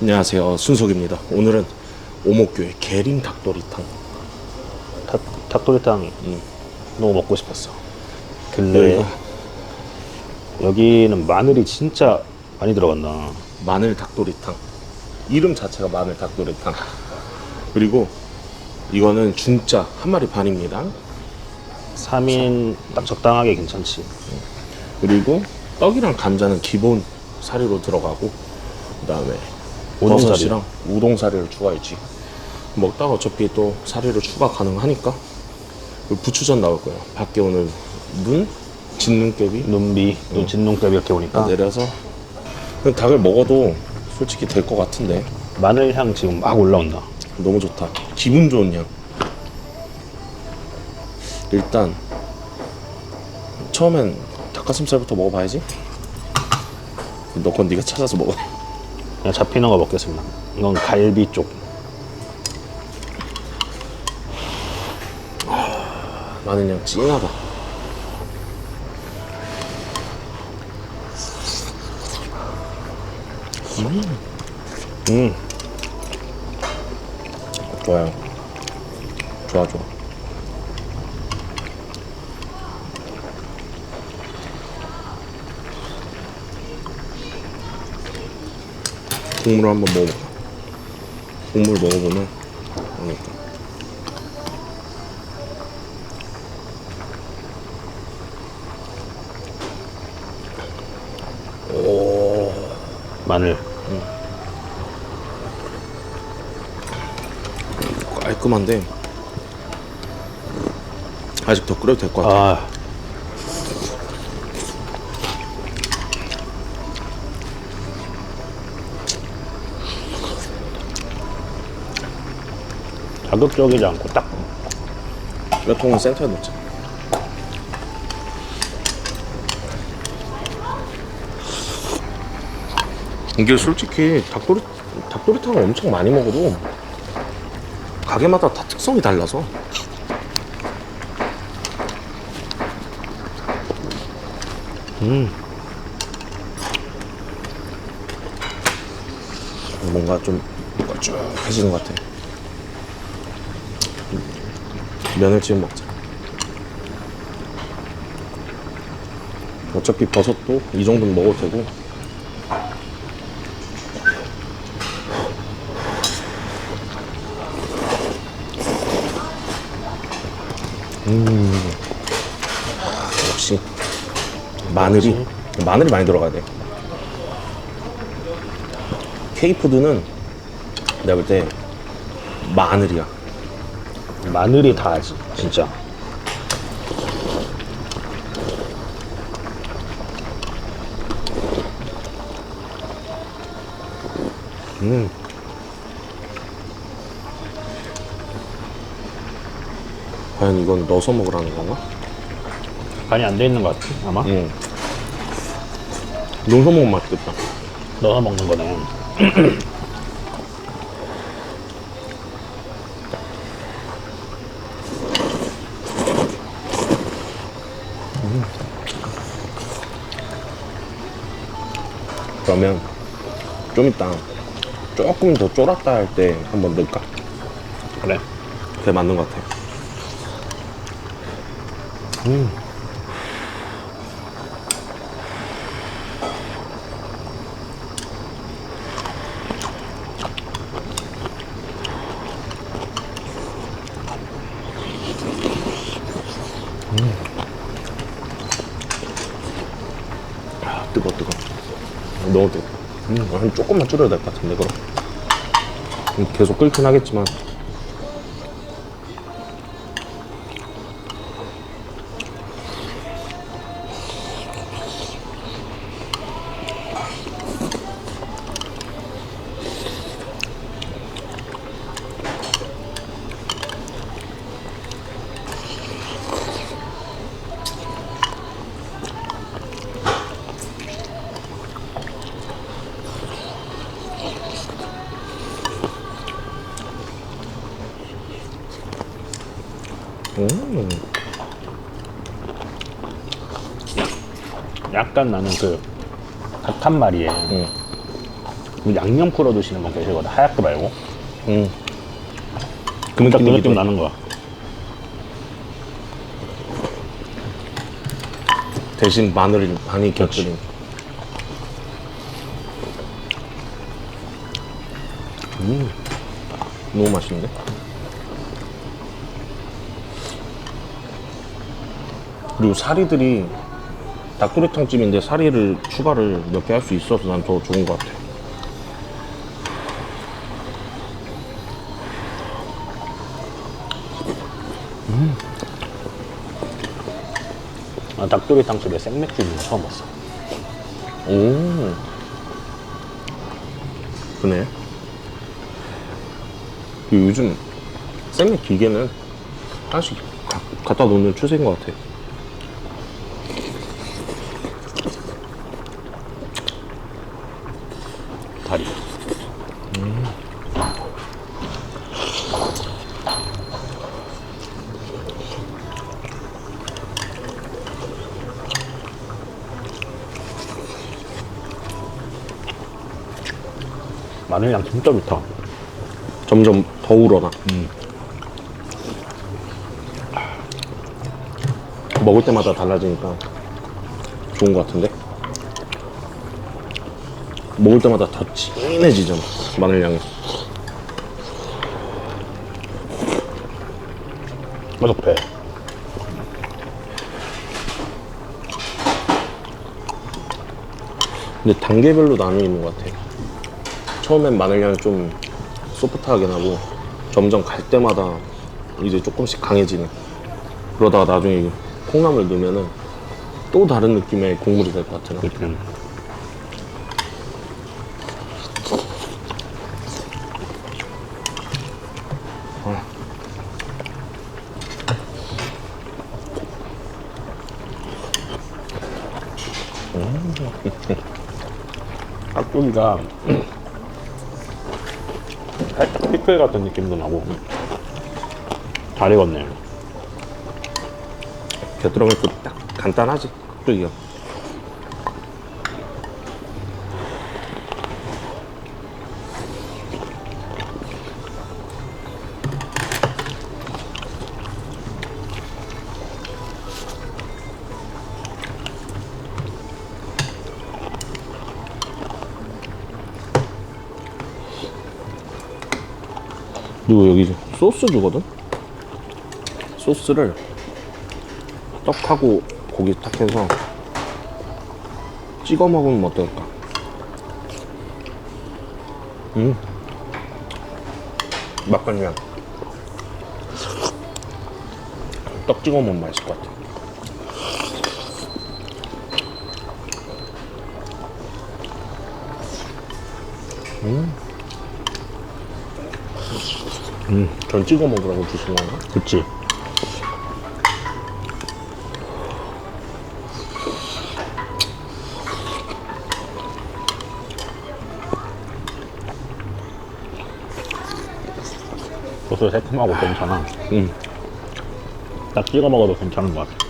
안녕하세요 순석입니다 오늘은 오목교의 계림 닭도리탕 닭, 닭도리탕 음. 너무 먹고 싶었어. 근데 여기가 여기는 마늘이 진짜 많이 들어간다. 마늘 닭도리탕 이름 자체가 마늘 닭도리탕 그리고 이거는 중짜 한 마리 반입니다 3인 딱 적당하게 괜찮지. 그리고 떡이랑 감자는 기본 사리로 들어가고 그 다음에 우동사리. 버섯이랑 우동 사리를 추가했지. 먹다가 어차피 또 사리를 추가 가능하니까 부추전 나올 거예요. 밖에 오늘 눈 진눈깨비? 눈비, 또 진농갑 이렇게 오니까. 내려서 그냥 닭을 먹어도 솔직히 될 것 같은데. 마늘 향 지금 막 올라온다. 너무 좋다. 기분 좋은 향. 일단 처음엔 닭가슴살부터 먹어봐야지. 너 건 네가 찾아서 먹어 그냥 잡히는 거 먹겠습니다. 이건 갈비 쪽. 마늘 향 진하다. 음, 좋아요. 좋아 좋아 국물을 한번 먹어볼까? 국물 먹어보면 그러니까? 마늘. 깔끔한데 아직 더 끓여도 될 것 같아. 아, 자극적이지 않고 딱. 몇 통은 센터에 넣자. 이게 솔직히 닭도리 닭도리탕을 엄청 많이 먹어도 가게마다 다 특성이 달라서. 음. 뭔가 좀 쭉 해지는 것 같아 면을 지금 먹자. 어차피 버섯도 이 정도는 먹어도 되고. 음, 역시 마늘이 마늘이 많이 들어가야 돼. K푸드는 내가 볼 때 마늘이야. 마늘이 다지 진짜. 과연 이건 넣어서 먹으라는 건가? 간이 안 돼 있는 것 같아 아마. 응. 넣어서 먹으면 맛있겠다. 넣어서 먹는 거네. 그러면 좀 이따 조금 더 쫄았다 할 때 한번 넣을까? 그래. 그게 맞는 것 같아. 아, 뜨거 뜨거. 뜨거. 음, 한 조금만 줄여야 될 것 같은데 그럼. 음, 계속 끓긴 하겠지만 약간 나는 그 닭한 마리에 응. 양념 풀어 드시는 분 계시거든. 하얗게 말고. 음. 그 느낌, 그 느낌이죠. 느낌 나는 거야. 대신 마늘을 많이 곁들인. 음, 너무 맛있는데? 그리고 사리들이 닭도리탕집인데 사리를 추가를 몇 개 할 수 있어서 난 더 좋은 것 같아. 아, 닭도리탕 집에 생맥주 있는 거 처음 봤어. 오. 그네. 그 요즘 생맥 기계는 하나씩 가- 갖다 놓는 추세인 것 같아. 다리. 마늘향 진짜 좋다. 점점 더 우러나. 먹을 때마다 달라지니까 좋은 것 같은데? 먹을 때마다 더 진해지잖아, 마늘 향이. 어떡해. 근데 단계별로 나뉘어 있는 것 같아. 처음엔 마늘 향이 좀 소프트하게 나고 점점 갈 때마다 이제 조금씩 강해지는. 그러다가 나중에 콩나물 넣으면은 또 다른 느낌의 국물이 될 것 같아. 나. 음. 깍두기가 살짝 피클 같은 느낌도 나고 잘 익었네. 곁들여면 또딱 간단하지, 깍두기가. 소스 주거든? 소스를 떡하고 고기 딱 해서 찍어 먹으면 어떨까? 음. 막걸리랑 떡 찍어 먹으면 맛있을 것 같아. 음. 전 찍어 먹으라고 주신 건가? 그치? 소스 새콤하고 괜찮아. 응. 딱 찍어 먹어도 괜찮은 것 같아.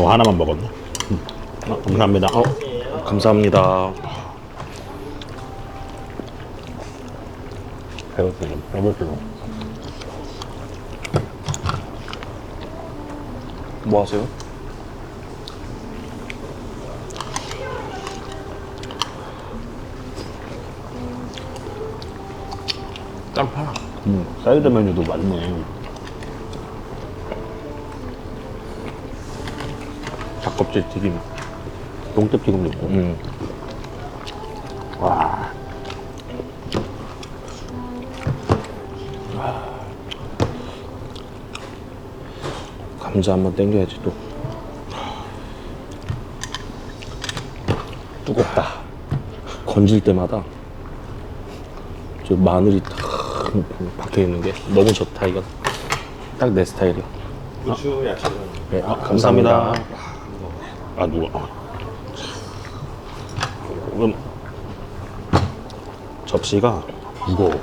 어, 하나만 먹었네. 음. 어, 감사합니다. 어, 감사합니다. 배고프네. 배고프네. 뭐 하세요? 땀 팔아. 음, 사이드 메뉴도 많네. 껍질 튀김. 동태 튀김도 있고. 음. 와. 감자 한번 땡겨야지 또. 뜨겁다. 건질 때마다 저 마늘이 딱 박혀 있는 게 너무 좋다 이건. 딱 내 스타일이야. 고추 야채는 네, 아, 감사합니다. 아 누가? 아. 그럼 접시가 무거워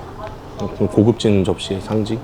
좀 고급진 접시의 상징?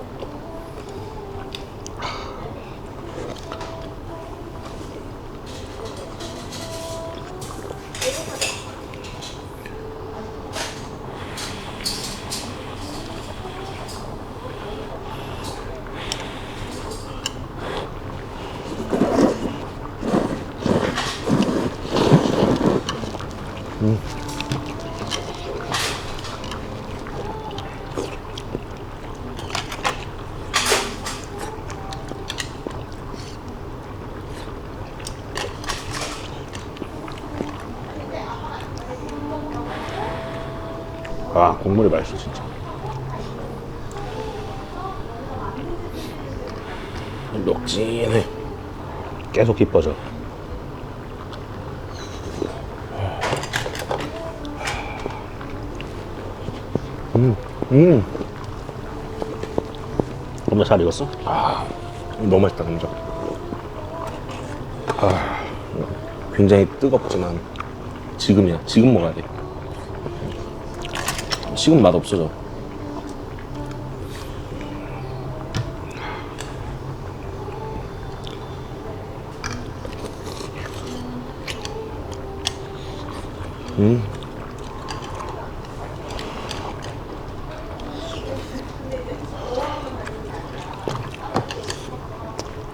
아 국물이 맛있어 진짜. 녹진해. 계속 깊어져. 음, 겁나 잘 익었어? 너무 맛있다, 감자. 아, 굉장히 뜨겁지만 지금이야. 지금 먹어야 돼. 식은 맛 없어져. 음.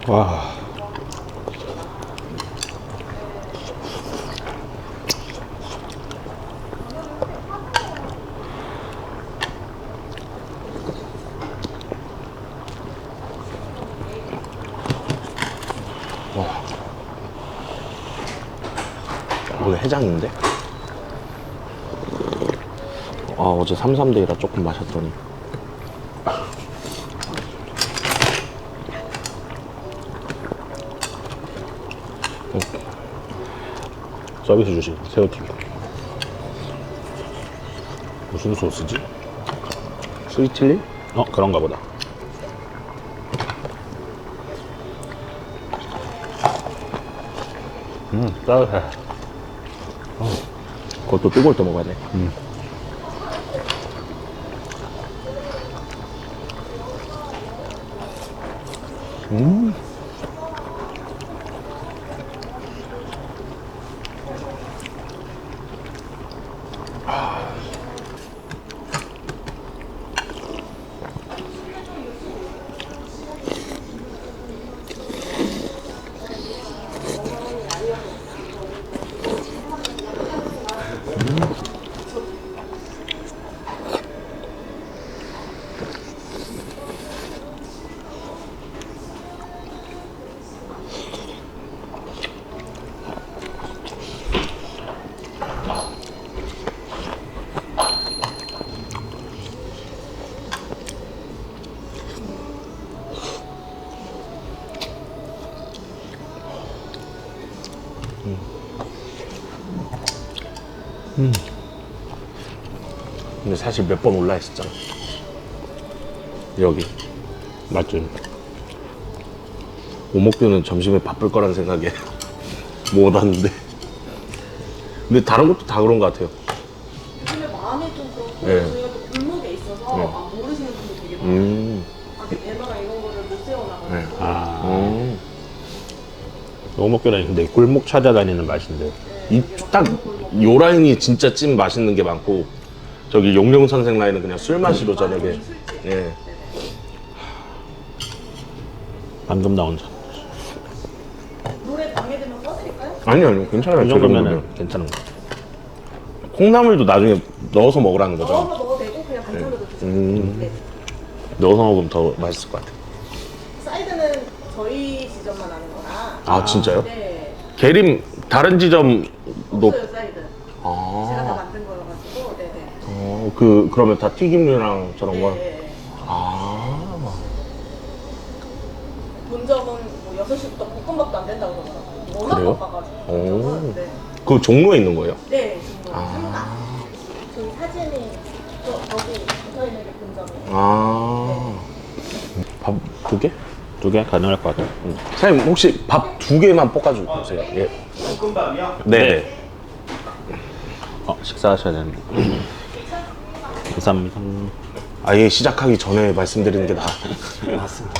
와. 오늘 해장인데? 아, 어제 33데이라 조금 마셨더니. 서비스 주신 새우튀김. 무슨 소스지? 스위틀리? 어 그런가 보다. 음 따뜻해. 그것도 뜨거울 때 먹어야 돼. 근데 사실 몇 번 올라 있었잖아. 여기. 맞지? 오목교는 점심에 바쁠 거란 생각에 못 왔는데. 근데 다른 것도 다 그런 것 같아요. 요즘에 마음이 좀 그렇고 네. 저희가 또 골목에 있어서 네. 아, 모르시는 분들 되게 많아요. 음. 이런 거를 못 세워놔가지고 네. 아 음. 오목교라니 근데 골목 찾아다니는 맛인데. 이딱 요 라인이 진짜 찐 맛있는 게 많고 저기 용령 선생 라인은 그냥 술 마시러 저녁에. 예. 방금 나온 잔. 노래 방해되면 꺼드릴까요? 아니 아니 괜찮아요. 이 정도면은 정도면. 괜찮은 거. 콩나물도 나중에 넣어서 먹으라는 거죠. 넣어서 넣어도 되고 그냥 반찬으로 드셔도 음. 네. 넣어서 먹으면 더 맛있을 것 같아. 사이드는 저희 지점만 하는 거라 아 진짜요? 네 계림 다른 지점도 없어요 사이드 제가 다 아, 만든 거여가지고 네네 어, 그 그러면 다 튀김류랑 저런 거. 네. 8시부터 볶음밥도 안 된다고 그러더라고요. 워낙 그래요? 바빠가지고. 오. 네. 그 종로에 있는 거예요? 네, 지금 아. 저희 그 사진이 저, 여기 붙어있는 게 본점이에요. 아. 밥 두 개? 두 개 가능할 것 같아요. 음. 사장님 혹시 밥 두 개만 볶아주고 오세요. 예. 볶음밥이요? 네. 네. 어, 식사하셔야 되는데. 감사합니다. 아예 시작하기 전에 말씀드리는 게 나. 맞습니다.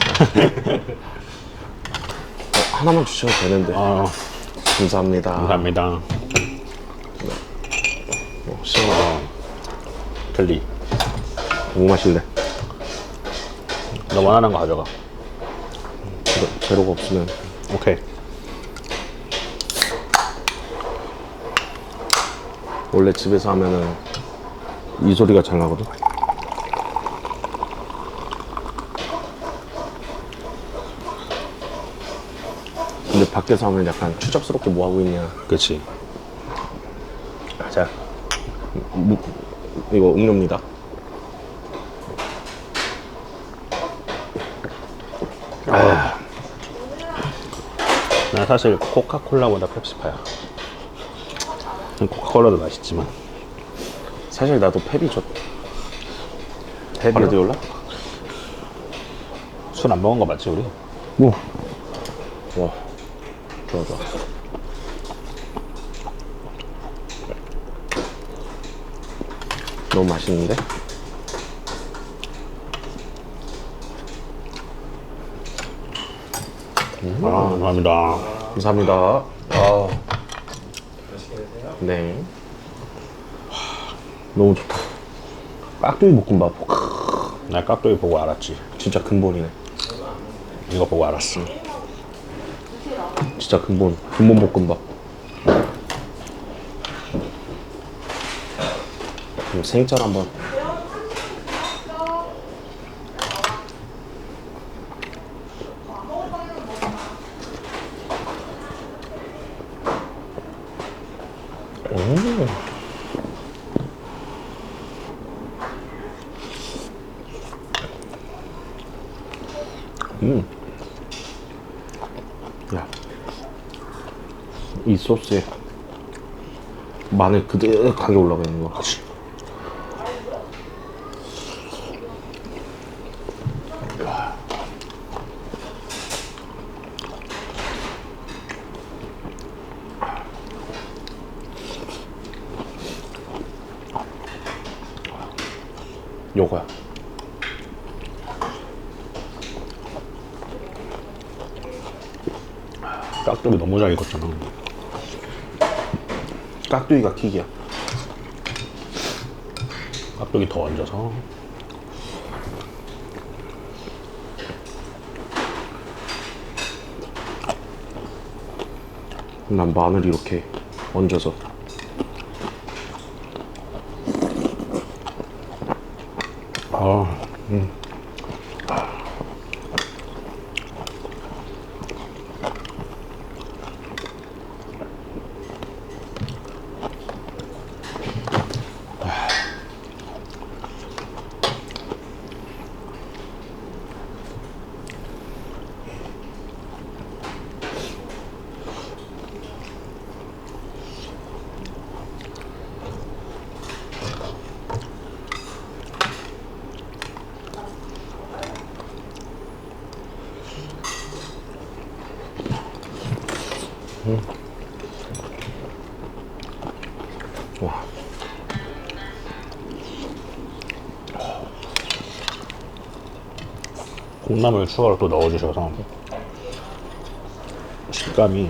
어, 하나만 주셔도 되는데. 아, 감사합니다. 감사합니다. 어, 시원. 어, 켈리. 뭐 마실래? 너 원하는 거 가져가. 재료, 재료가 없으면 오케이. 원래 집에서 하면은 이 소리가 잘 나거든. 밖에서 하면 약간 추잡스럽게 뭐 하고 있냐. 그치. 자, 무, 이거 음료입니다. 난 사실 코카콜라보다 펩시파야. 코카콜라도 맛있지만. 사실 나도 펩이 좋. 펩이 올라? 술안 먹은 거 맞지, 우리? 뭐? 와, 좋아 좋아. 너무 맛있는데? 아, 감사합니다. 감사합니다. 아. 네. 너무 좋다. 깍두기 볶음밥. 나 깍두기 보고 알았지. 진짜 근본이네. 이거 보고 알았어. 진짜 근본. 근본 볶음밥. 그럼 생짤 한번. 오. 음. 이 소스에 마늘 그득하게 올라가 있는 거. 요거야. 깍두기 너무 잘 익었잖아. 깍두기가 킥이야. 깍두기 더 얹어서. 난 마늘 이렇게 얹어서. 아, 와. 콩나물 추가로 또 넣어주셔서 식감이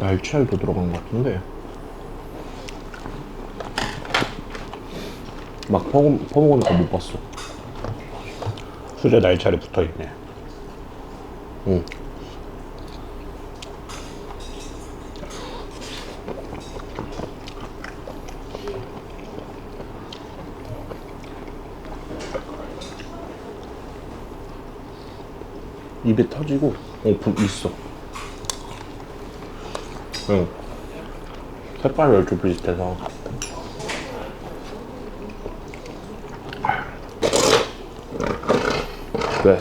날치알도 들어간 것 같은데. 막 퍼먹, 퍼먹으니까 못 봤어. 수제 날차리 붙어 있네. 응. 입에 터지고, 어, 부, 있어. 응. 색깔이 얼추 비슷해서. Good.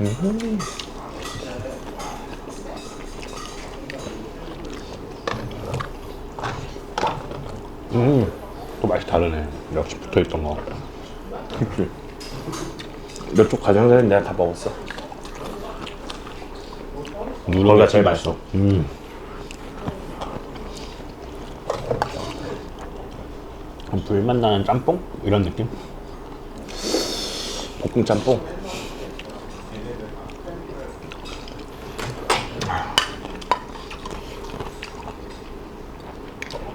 Mm-hmm. 음. 음, 또 맛이 다르네. 역시 붙어 있던 거. 그치. 몇쪽 가져온 사람 내가 다 먹었어. 거기가 제일 맛있어. 음. 좀 불맛 나는 짬뽕 이런 느낌? 볶음 짬뽕.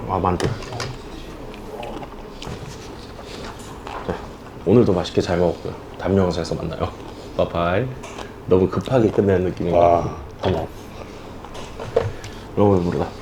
아, 만두. 네, 오늘도 맛있게 잘 먹었고요. 다음 영상에서 만나요. 바이바이. 너무 급하게 끝내는 느낌인가? 와, 고마워. 너무 배부르다.